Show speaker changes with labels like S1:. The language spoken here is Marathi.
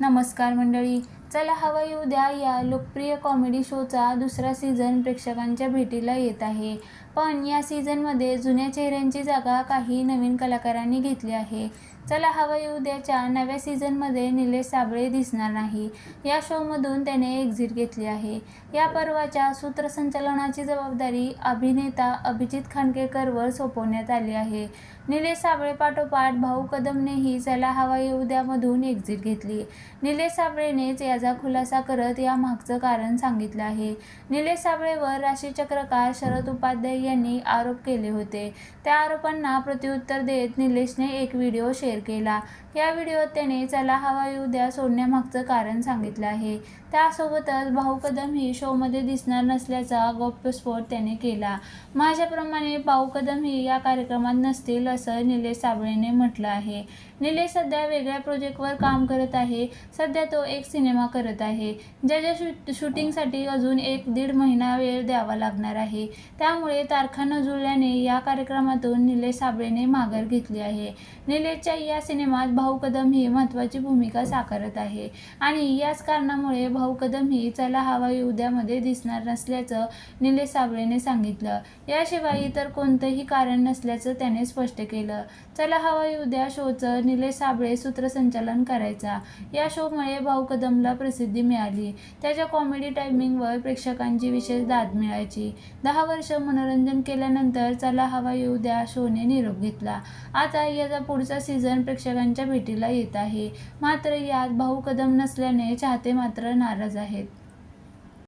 S1: नमस्कार मंडळी. चला हवा येऊ द्या या लोकप्रिय कॉमेडी शोचा दुसरा सीझन प्रेक्षकांच्या भेटीला येत आहे. पण या सीझनमध्ये जुन्या चेहऱ्यांची जागा काही नवीन कलाकारांनी घेतली आहे. चला हवा येऊ द्याच्या नव्या सीझनमध्ये निलेश साबळे दिसणार नाही. या शोमधून त्याने एक्झिट घेतली आहे. या पर्वाच्या सूत्रसंचालनाची जबाबदारी अभिनेता अभिजित खांडकेकरवर सोपवण्यात आली आहे. निलेश साबळे पाठोपाठ भाऊ कदमनेही चला हवा येऊ द्यामधून एक्झिट घेतली. निलेश साबळेनेच या याचा खुलासा करत या मागचं कारण सांगितलं आहे. निलेश साबळेवर राशीचक्रकार शरद उपाध्याय यांनी आरोप केले होते. त्या आरोपांना प्रत्युत्तर देत निलेशने एक व्हिडिओ शेअर केला. या व्हिडिओत त्याने चला हवा येऊ द्या सोडण्यामागचं कारण सांगितलं आहे. त्यासोबतच भाऊ कदम ही शोमध्ये दिसणार नसल्याचा गौप्यस्फोट त्याने केला. माझ्याप्रमाणे भाऊ कदम ही या कार्यक्रमात नसतील असं निलेश साबळेने म्हटलं आहे. निलेश सध्या वेगळ्या प्रोजेक्टवर काम करत आहे. सध्या तो एक सिनेमा करत आहे. ज्याच्या शूट शूटिंगसाठी अजून एक दीड महिना वेळ द्यावा लागणार आहे. त्यामुळे तारखा न जुळल्याने या कार्यक्रमातून निलेश साबळेने माघार घेतली आहे. निलेशच्या या सिनेमात भाऊ कदम ही महत्त्वाची भूमिका साकारत आहे. आणि याच कारणामुळे भाऊ कदम ही चला हवा उद्यामध्ये दिसणार नसल्याचं निलेश साबळेने सांगितलं. याशिवाय इतर कोणतंही कारण नसल्याचं त्याने स्पष्ट केलं. चला हवा येऊ द्या शोचं निलेश साबळे सूत्रसंचालन करायचा. या शोमुळे भाऊ कदमला प्रसिद्धी मिळाली. त्याच्या कॉमेडी टायमिंगवर प्रेक्षकांची विशेष दाद मिळायची. दहा वर्ष मनोरंजन केल्यानंतर चला हवा येऊ द्या शोने निरोप घेतला. आता याचा पुढचा सीझन प्रेक्षकांच्या भेटीला येत आहे. मात्र यात भाऊ कदम नसल्याने चाहते मात्र नाराज आहेत.